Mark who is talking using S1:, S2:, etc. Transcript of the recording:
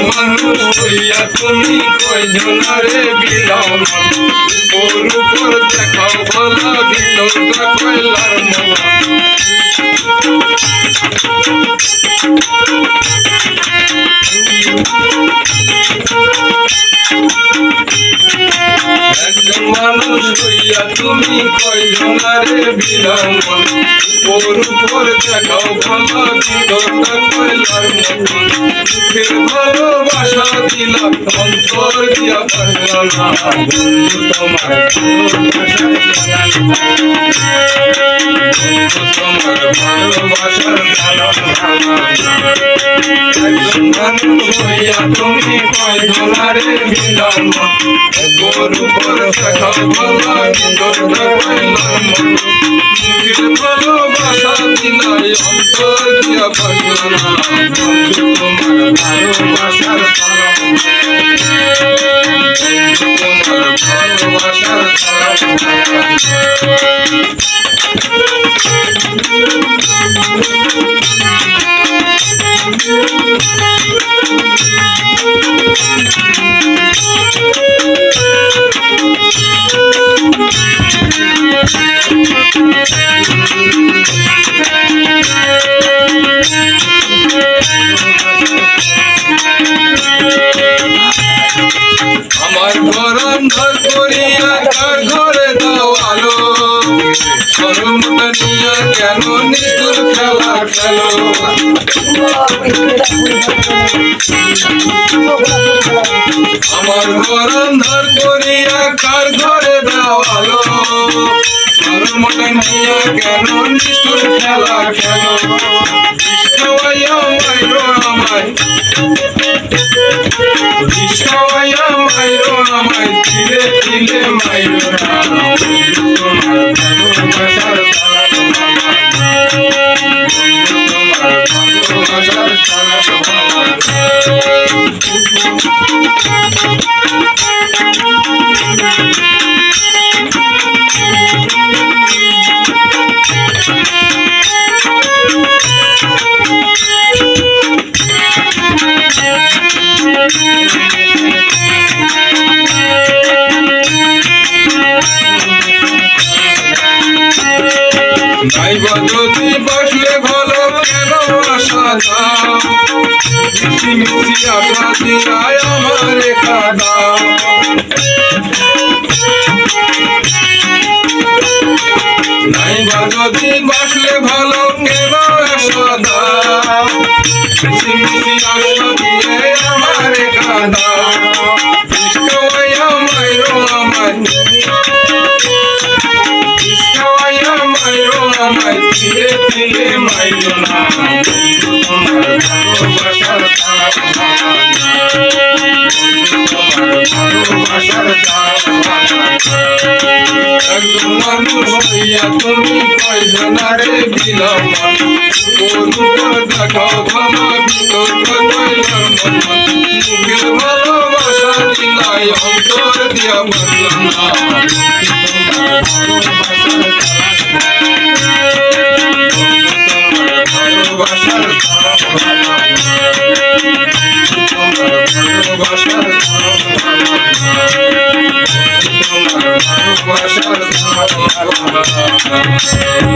S1: মানুষ হইয়া তুমি কয়জনারে বিলাও উপর উপর দেখাও ভালা ভিতরটা কয়লার মলা মানুষ হইয়া তুমি কয়জনারে বিলম্বন উপর উপর দেখাও ভালো মতন মুখের ভালোবাসা দিলা অন্তর দিয়া পারলা না তোমার তোমার ভালোবাসার মানুষ হইয়া তুমি কয়জনারে বিলম্বন উপর উপর দেখাও ভালো ভিতরটা কয়লার ভালোবাসা দিলাই ভালোবাসার সালাম সরমটা নিয়া কেন নিষ্ঠুর খেলা খেলো। আমার ঘর অন্ধর করিয়া কার ঘরে দাও আলো সরমটা নিয়া কেন নিষ্ঠুর খেলা খেলো। আমায় ধীরে ধীরে মাইরো নাইবা যদি বসলে ভালো কেন আশা মিশি আশা দিয়ায় আমার কাদা নাইবা যদি বসলে ভালো দাও মিশি মিশি আশা দিয়ে আমার কাদা কৃষ্ণ মাইরো তুমি কয়জনারে উপর দেখাও ভালো মুখের ভালোবাসা দিয়া Thank you.